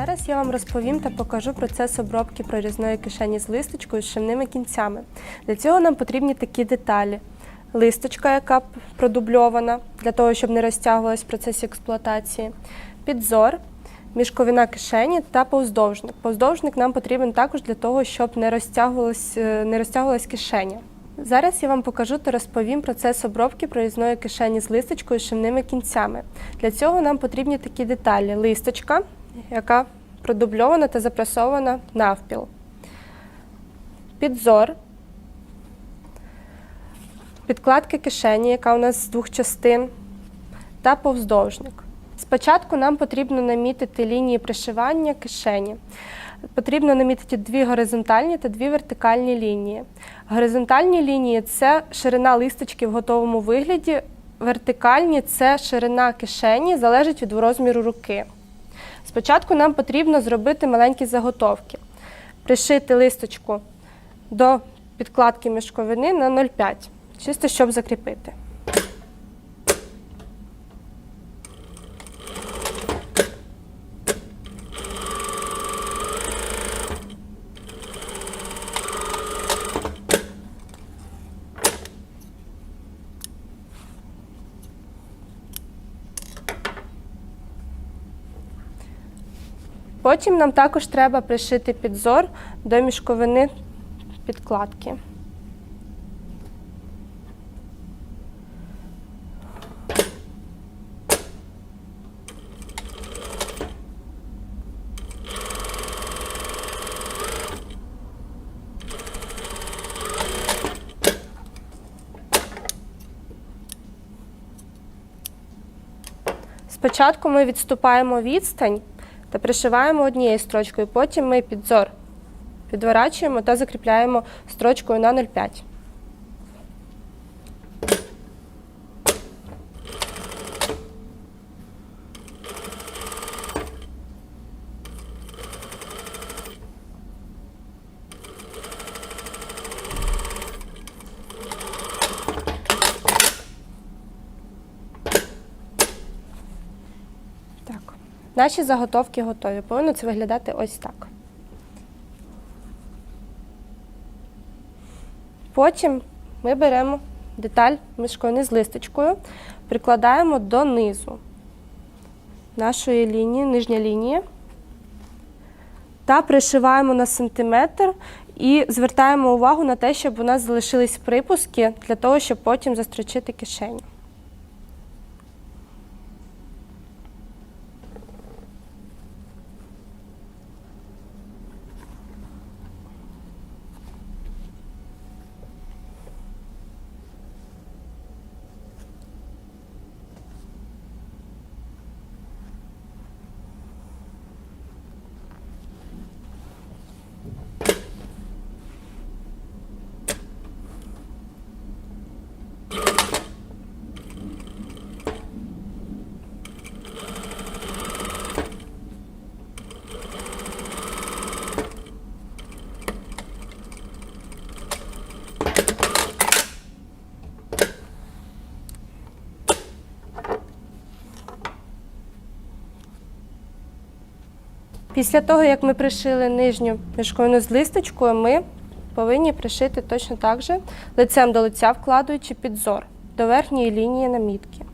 Зараз я вам розповім та покажу процес обробки прорізної кишені з листочкою з шивними кінцями. Для цього нам потрібні такі деталі: листочка, яка продубльована для того, щоб не розтягувалась в процесі експлуатації, підзор, мішковина кишені та повздовжник. Повздовжник нам потрібен також для того, щоб не розтягувалась, е, не розтягувалась кишеня. Зараз я вам покажу та розповім процес обробки прорізної кишені з листочкою з шивними кінцями. Для цього нам потрібні такі деталі: листочка, яка продубльована та запресована навпіл, підзор, підкладки кишені, яка у нас з двох частин, та повздовжник. Спочатку нам потрібно намітити лінії пришивання кишені. Потрібно намітити дві горизонтальні та дві вертикальні лінії. Горизонтальні лінії це ширина листочки в готовому вигляді. Вертикальні це ширина кишені, залежить від розміру руки. Спочатку нам потрібно зробити маленькі заготовки. Пришити листочку до підкладки мішковини на 0,5, чисто щоб закріпити. Потім нам також треба пришити підзор до мішковини підкладки. Спочатку ми відступаємо відстань та пришиваємо однією строчкою, потім ми підзор підворачуємо та закріпляємо строчкою на 0,5. Так. Наші заготовки готові. Повинно це виглядати ось так. Потім ми беремо деталь мішковини з листочкою, прикладаємо до низу нашої лінії, нижня лінія, та пришиваємо на сантиметр і звертаємо увагу на те, щоб у нас залишились припуски для того, щоб потім застрочити кишеню. Після того, як ми пришили нижню мішковину з листочкою, ми повинні пришити точно так же лицем до лиця, вкладаючи підзор до верхньої лінії намітки.